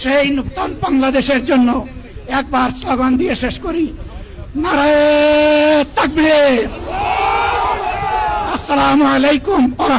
সেই নূতন বাংলাদেশের জন্য একবার স্লোগান দিয়ে শেষ করি। নারায় তাকবীর। আসসালামু আলাইকুম ওয়া